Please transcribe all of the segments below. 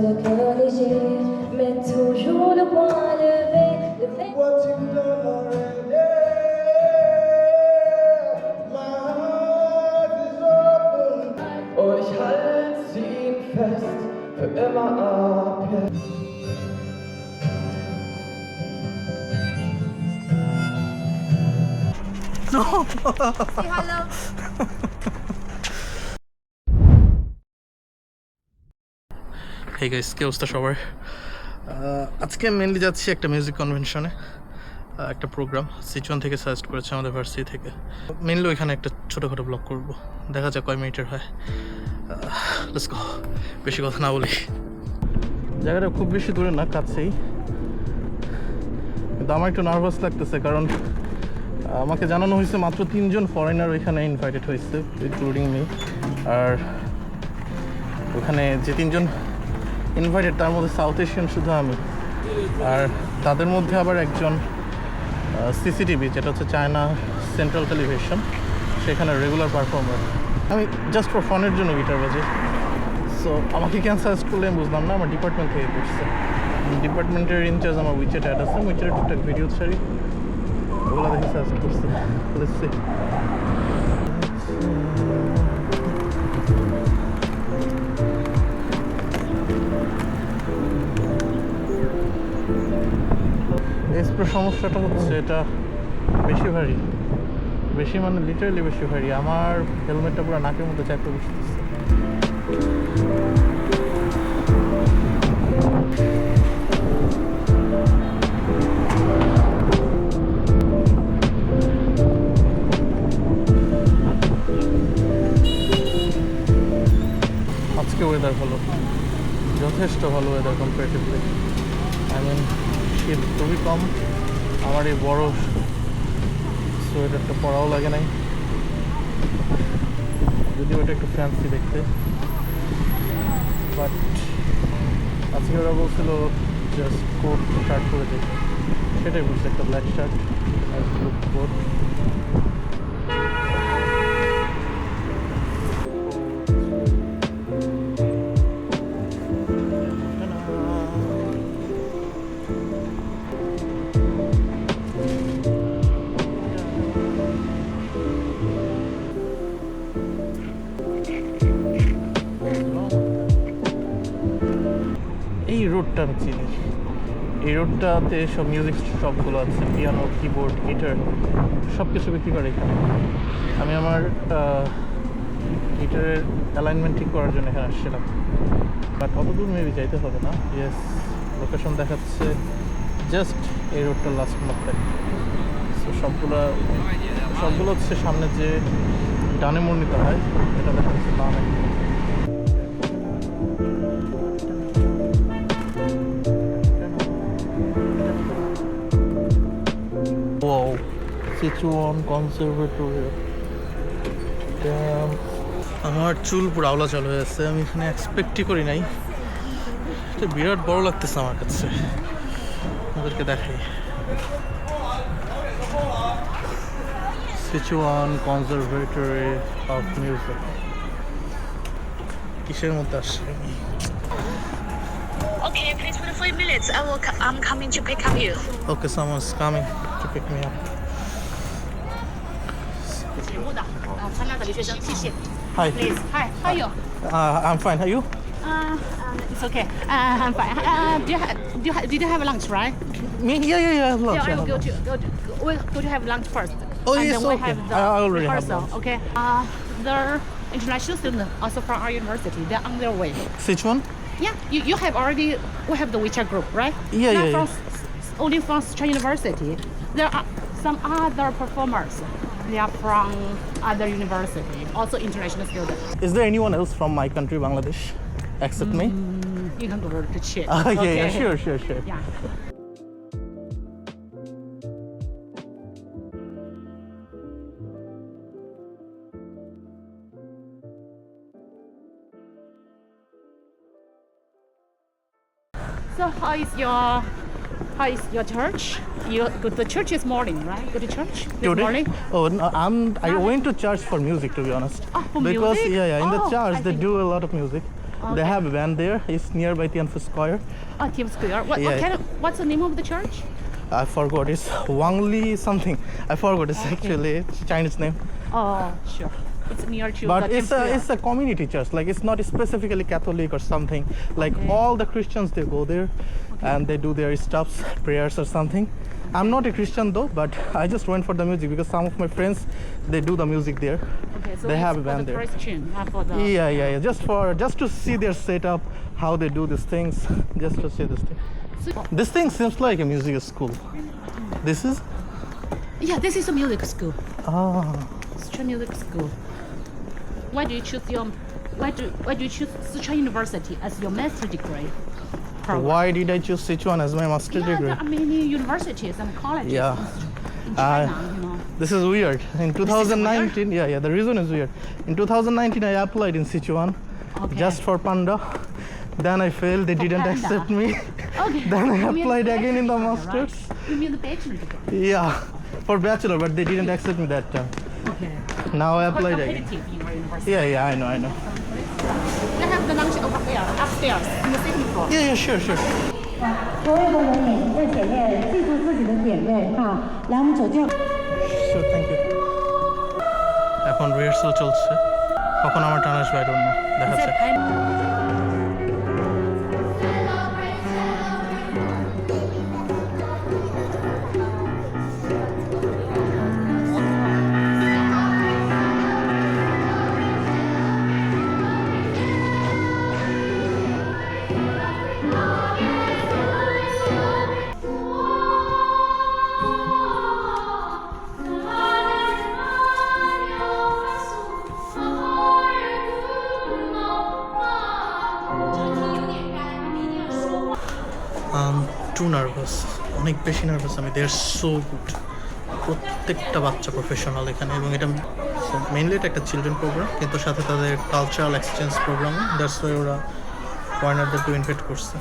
le cœur léger, mais toujours le point levé. Le ich halte sie fest, für immer ab jetzt. Hey guys কি অবস্থা সবার? আজকে mainly যাচ্ছি একটা music কনভেনশনে একটা প্রোগ্রাম সিচুয়ান থেকে সাজেস্ট করেছে আমাদের ভার্সিটি থেকে। মেনলি ওইখানে একটা ছোটোখাটো ব্লগ করব, দেখা যাক কয় মিনিটের হয়। বেশি কথা না বলি। জায়গাটা খুব বেশি দূরে না, কাছেই। কিন্তু আমার একটু নার্ভাস লাগতেছে, কারণ আমাকে জানানো হয়েছে মাত্র তিনজন ফরেনার ওইখানে ইনভাইটেড হয়েছে ইনক্লুডিং মি আর ওখানে যে তিনজন ইনভাইটেড তার মধ্যে সাউথ এশিয়ান শুধু আমি। আর তাদের মধ্যে আবার একজন সিসিটিভি যেটা হচ্ছে চায়না সেন্ট্রাল টেলিভিশন সেখানে রেগুলার পারফর্মার আমি জাস্ট ফর ফনের জন্য গিটার বাজি সো আমাকে কেন সাজেস্ট করলে আমি বুঝলাম না, আমার ডিপার্টমেন্ট থেকে করছে। ডিপার্টমেন্টের ইনচার্জ আমার উইচেট অ্যাড আছে উইচেটের টুকটাক ভিডিও ছাড়ি। ওগুলো দেখে সাজেস্ট করছে। সমস্যাটা হচ্ছে এটা বেশি ভারী। বেশি মানে লিটারালি বেশি ভারী। আমার হেলমেটটা পুরো নাকের মধ্যে চাপতে বসতেছে। আজকে ওয়েদার ভালো। যথেষ্ট ভালো ওয়েদার কম্পারেটিভলি আই মিন শীত খুবই কম। আমার এই বড় সোয়েটারটা পরাও লাগে নাই। যদিও এটা একটু ফ্যান্সি দেখতে। বাট আজকে ওরা বলছিল জাস্ট কোট শার্ট করে দেখতে সেটাই বলছে, একটা ব্ল্যাক শার্ট আর কোট রোডটা আমি চিনি। এই রোডটাতে সব মিউজিক শপগুলো আছে পিয়ানো কিবোর্ড গিটার সব কিছু বিক্রি করে এখানে। আমি আমার গিটারের অ্যালাইনমেন্ট ঠিক করার জন্য এখানে আসছিলাম। বাট অত দূর মেবি যাইতে হবে না। ইয়েস লোকেশন দেখাচ্ছে জাস্ট এই রোডটা লাস্ট মধ্যে সো সবগুলো সবগুলো হচ্ছে সামনে যে ডানে মোড় নিতে হয়, এটা দেখা যাচ্ছে ডানে Sichuan Conservatory. আমার চুল পুরো আওলা চালু হয়ে আছে আমি এখানে এক্সপেক্টই করি নাই এটা বিরাট বড় লাগতেছে আমার কাছে ওদেরকে দেখাই সিচুয়ান কনজারভেটরি অফ মিউজিক কিসের মধ্যে আসছে আমি Okay, please wait for a minute. I will. I'm coming to pick up you. Okay, someone's coming to pick me up. 节目的啊，参加的留学生，谢谢。 Hi, Please, hi, how are you? uh, I'm fine. Are you? Uh, uh, it's okay. Uh, I'm fine. Uh, do you have do you, ha- did you have lunch, right? Me? Yeah, yeah, yeah. I have lunch. yeah, I I will have go lunch. to go to go, we'll go to have lunch first. Oh, and yes, then we okay. have the I- I already have rehearsal. lunch. Okay. Uh, the international students also from our university. They're on their way. Sichuan? Yeah, you, you have already we have the WeChat group, right? Yeah, Not yeah, from, s- Only from Sichuan University. There are some other performers. they are from other university, also international students. Is there anyone else from my country, Bangladesh, except me? You can go to check. Ah, yeah, yeah, Mm. Okay. sure, sure, sure. Yeah. So how is your how is your church? You go to church this morning, right? Go to church this Today? morning. Oh, no, I'm. I went to church for music, to be honest. Ah, for because music? yeah, yeah, in the Oh, church I they see. do a lot of music. They Okay. have a band there. It's nearby Tianfu Square. Oh, Team Square. What, Yeah. what kind of, what's the name of the church? I forgot. It's Wang Li something. I forgot. It's actually Chinese name. Oh, sure. It's near to But it's a it's a community church. Like it's not specifically Catholic or something. Like Okay. all the Christians they go there, and they do their stuffs, prayers or something. I'm not a Christian though, but I just went for the music because some of my friends they do the music there. Okay, so they it's have a band the there. Christian, not for the. Yeah, yeah, yeah. Just for just to see their setup, how they do these things. Just to see this thing. So- This thing seems like a music school. This is yeah, this is a music school. ah. Sichuan Music School. Why do you choose your why do why do you choose Sichuan University as your master degree? program? Why did I choose Sichuan as my master Yeah, degree? there are many universities and colleges Yeah. in, in Uh, you know. This is weird. In 2019, yeah, yeah, the reason is weird. In 2019, I applied in Sichuan Okay. just for Panda. Then I failed, they For didn't Panda. accept me. Okay. then I You applied the again in the bachelor, right? masters. You mean the bachelor degree? Yeah, for bachelor, but they didn't accept me that time. Okay. Now I applied again. our university. Yeah, yeah, I know, I know. We have the lunch over there, upstairs, in the second floor. Yeah, yeah, sure, sure. 所有的人也要检验，记住自己的点位哈。来，我们走进。 Sure, thank you. এখন rehearsal চলছে কখন আমার টান আসবে I don't know দেখা Is বেশি nervous আমি দে আর so good প্রত্যেকটা বাচ্চা প্রফেশনাল এখানে, এবং এটা মেইনলি এটা একটা চিলড্রেন প্রোগ্রাম কিন্তু সাথে তাদের cultural exchange program that's why ওরা ফরেনারদেরকে ইনভাইট করছে।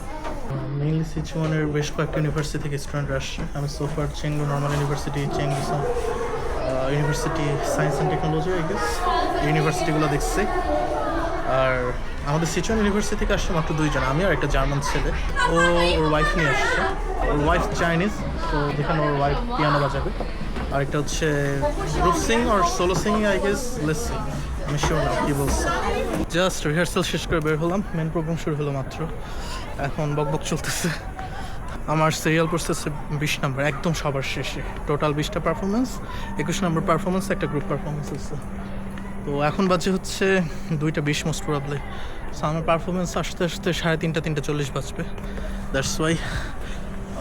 মেইনলি সিচুয়ানের বেশ কয়েকটা ইউনিভার্সিটি থেকে স্টুডেন্ট আসছে। আমি so far Chengdu normal university Chengdu university science and technology I guess ইউনিভার্সিটিগুলো দেখছি। আর আমাদের সিচুয়ান ইউনিভার্সিটি থেকে আসছে মাত্র দুইজন, আমি আর একটা জার্মান ছেলে। ও ওর ওয়াইফ নিয়ে আসছে। ওর ওয়াইফ চাইনিজ তো যেখানে ওর ওয়াইফ পিয়ানো বাজাবে। আরেকটা হচ্ছে group sing R solo sing I guess less আমি শিওর না বলছে জাস্ট রিহার্সাল শেষ করে বের হলাম মেন প্রোগ্রাম শুরু হলো মাত্র। এখন বকবক চলতেছে। আমার সিরিয়াল পড়তেছে বিশ নাম্বার একদম সবার শেষে। টোটাল বিশটা পারফরমেন্স একুশ নম্বর পারফরমেন্স একটা গ্রুপ পারফরমেন্স আছে। তো এখন বাজে হচ্ছে দুইটা বিশ মোস্ট প্রবলি সো আমার পারফরমেন্স আসতে আসতে সাড়ে তিনটা তিনটা চল্লিশ বাজবে। দ্যাটস ওয়াই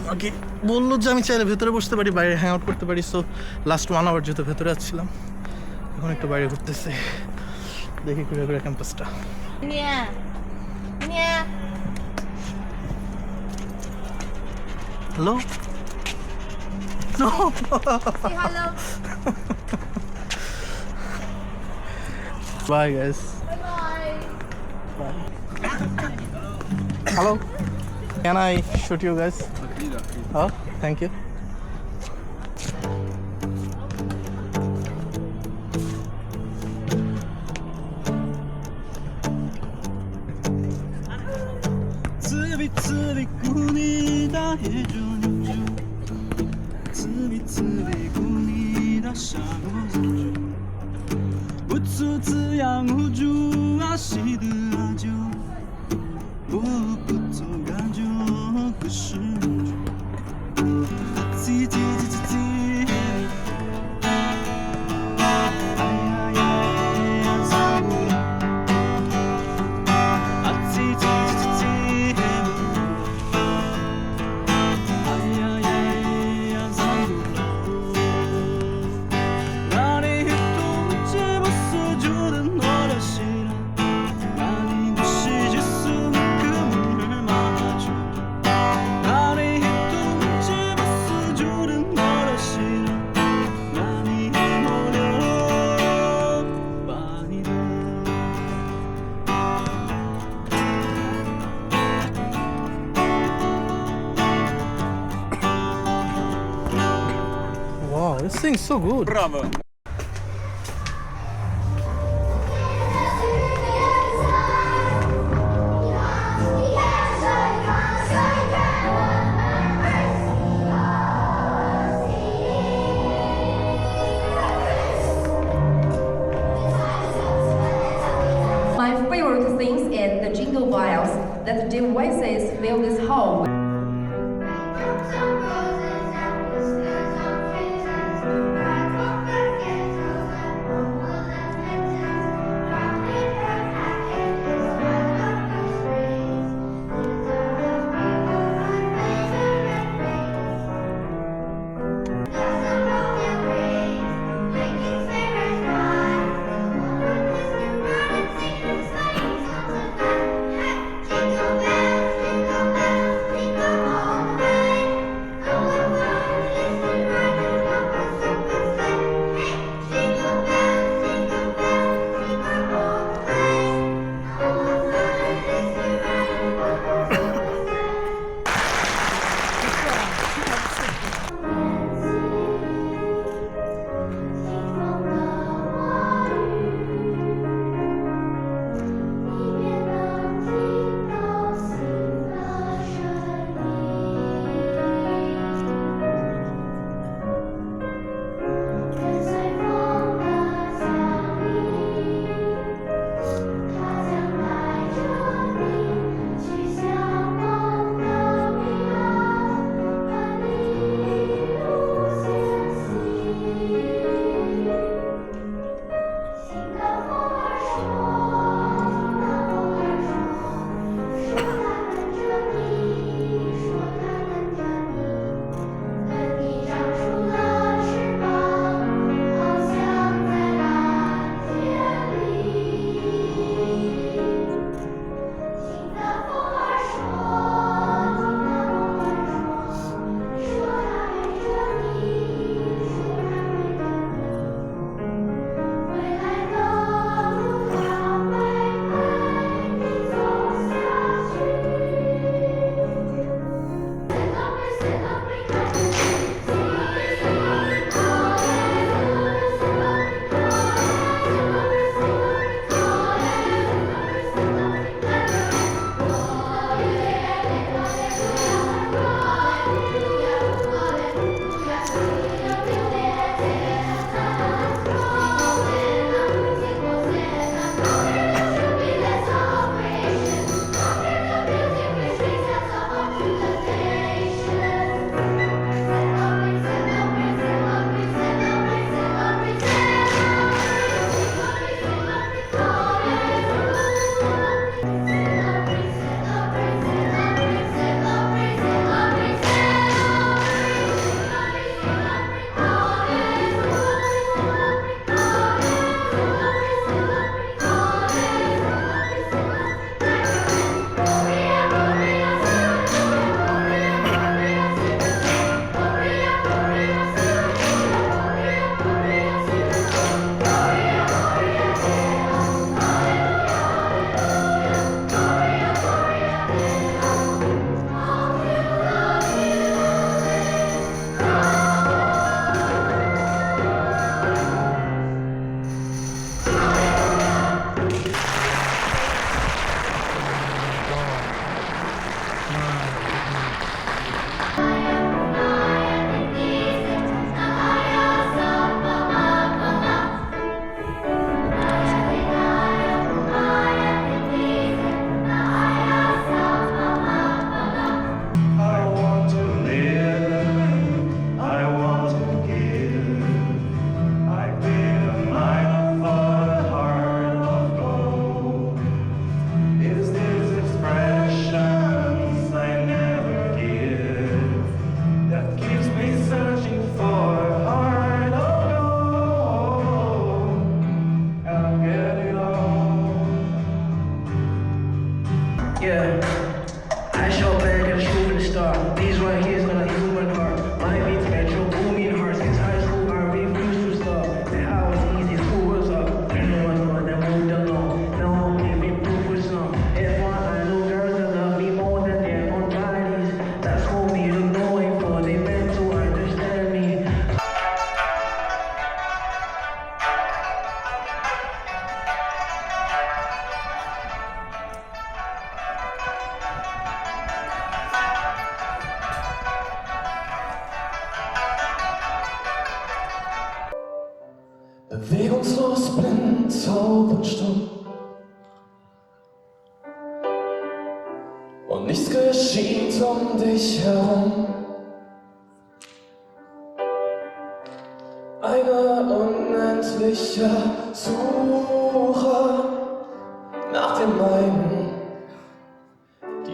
আমাকে বলল যে আমি চাইলে ভেতরে বসতে পারি বাইরে হ্যাং আউট করতে পারি সো লাস্ট ওয়ান আওয়ার যেহেতু ভেতরে আসছিলাম এখন একটু বাইরে ঘুরতেছে দেখি ঘুরে ঘুরে ক্যাম্পাসটা hello No. Say hello. Bye, guys. Bye. Hello. Can I shoot you guys? Oh, thank you. 츠비츠비 군이다 해주는 츠비츠비 군이다 샤무주 우츠츠 양우주 아시드 아주 우부터 가죠 그 so good. Bravo. My favorite things in the jingle bells that the Jim Wayne says fill this whole.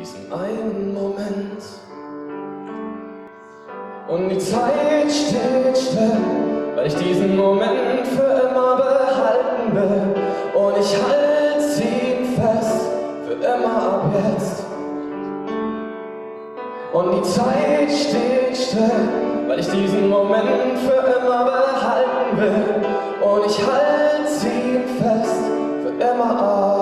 Diesem einen Moment. Und die Zeit steht still, weil ich diesen Moment für immer behalten will. Und ich halte ihn fest, für immer ab jetzt. Und die Zeit steht still, weil ich diesen Moment für immer behalten will. Und ich halte ihn fest, für immer ab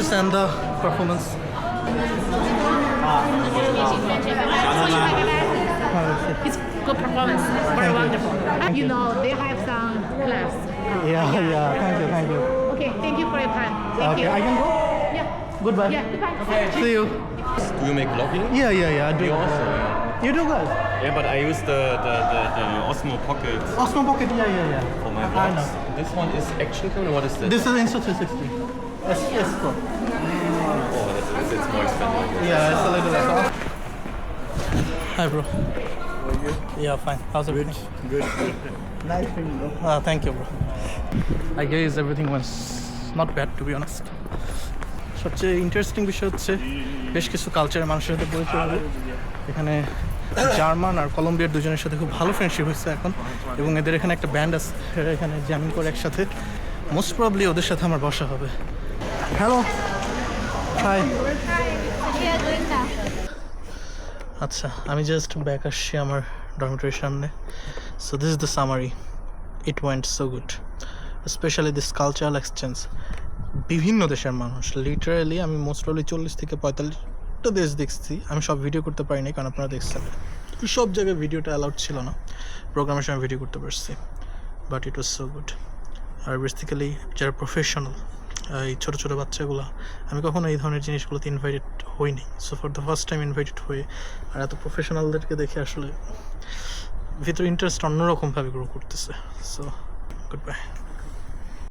Just end the performance. It's good performance. Very wonderful. You know, they have some class. Yeah, yeah. Thank you, thank you. Okay, thank you for your time. Thank Okay, you. I can go. Yeah. Goodbye. Yeah, goodbye. See you. Do you make vlogging? Yeah, yeah, yeah. I do. Me also, yeah. You do guys. Yeah, but I use the, the, the, the Osmo Pocket Osmo Pocket. Yeah, yeah, yeah. for my I vlogs. know. This one is action camera. What is this? This is Insta360. S, S Pro. Oh, that's, that's, it's more expensive. Yeah, it's a little less. Hi, bro. How are you? Yeah, fine. How's everything? Good. Good. Nice meeting you. Uh, thank you, bro. I guess everything was not bad, to be honest. সবচেয়ে interesting বিষয় হচ্ছে বেশ কিছু কালচারের মানুষের সাথে পরিচয় হলো এখানে জার্মান আর কলম্বিয়ার দুজনের সাথে খুব ভালো ফ্রেন্ডশিপ হয়েছে এখন এবং এদের এখানে একটা ব্যান্ড আছে এরা এখানে জ্যামিং করে একসাথে মোস্ট প্রবলি ওদের সাথে আমার বসা হবে হ্যালো। হাই আচ্ছা আমি জাস্ট ব্যাক আসছি আমার ডরমিটরির সামনে। So this the summary it went so good specially this cultural exchange বিভিন্ন দেশের মানুষ লিটারালি আমি মোস্ট প্রবলি চল্লিশ থেকে পঁয়তাল্লিশটা দেশ দেখছি। আমি সব ভিডিও করতে পারিনি কারণ আপনারা দেখছেন। সব জায়গায় ভিডিওটা অ্যালাউড ছিল না। প্রোগ্রামের সময় ভিডিও করতে পারছি। But it was so good R basically যারা প্রফেশনাল এই ছোটো ছোটো বাচ্চাগুলো। আমি কখনো এই ধরনের জিনিসগুলোতে ইনভাইটেড হইনি। So for the first time invited হয়ে আর এত প্রফেশনালদেরকে দেখে আসলে ভিতরে ইন্টারেস্ট অন্যরকমভাবে গ্রো করতেছে। So good bye